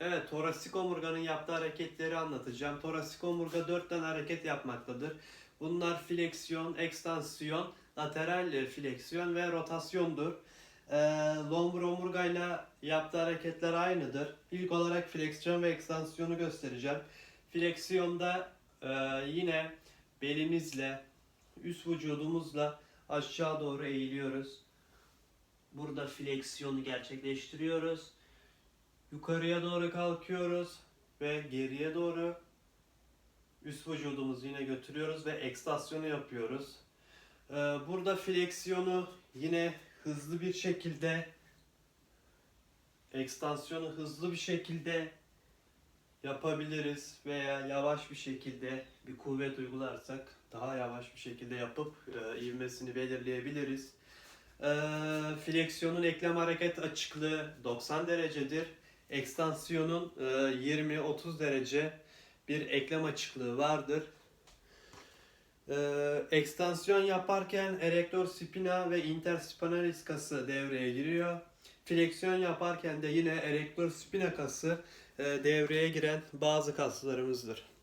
Evet, torasik omurganın yaptığı hareketleri anlatacağım. Torasik omurga 4 tane hareket yapmaktadır. Bunlar fleksiyon, ekstansiyon, lateral e, fleksiyon ve rotasyondur. Ee, lombur omurgayla yaptığı hareketler aynıdır. İlk olarak fleksiyon ve ekstansiyonu göstereceğim. Fleksiyonda e, yine belimizle, üst vücudumuzla aşağı doğru eğiliyoruz. Burada fleksiyonu gerçekleştiriyoruz. Yukarıya doğru kalkıyoruz ve geriye doğru üst vücudumuzu yine götürüyoruz ve ekstasyonu yapıyoruz. Ee, burada fleksiyonu yine hızlı bir şekilde ekstansiyonu hızlı bir şekilde yapabiliriz veya yavaş bir şekilde bir kuvvet uygularsak daha yavaş bir şekilde yapıp e, ivmesini belirleyebiliriz. Ee, fleksiyonun eklem hareket açıklığı 90 derecedir. Ekstansiyonun e, 20-30 derece bir eklem açıklığı vardır. Ee, ekstansiyon yaparken erektor spina ve interspinalis kası devreye giriyor. Fleksiyon yaparken de yine erektor spina kası e, devreye giren bazı kaslarımızdır.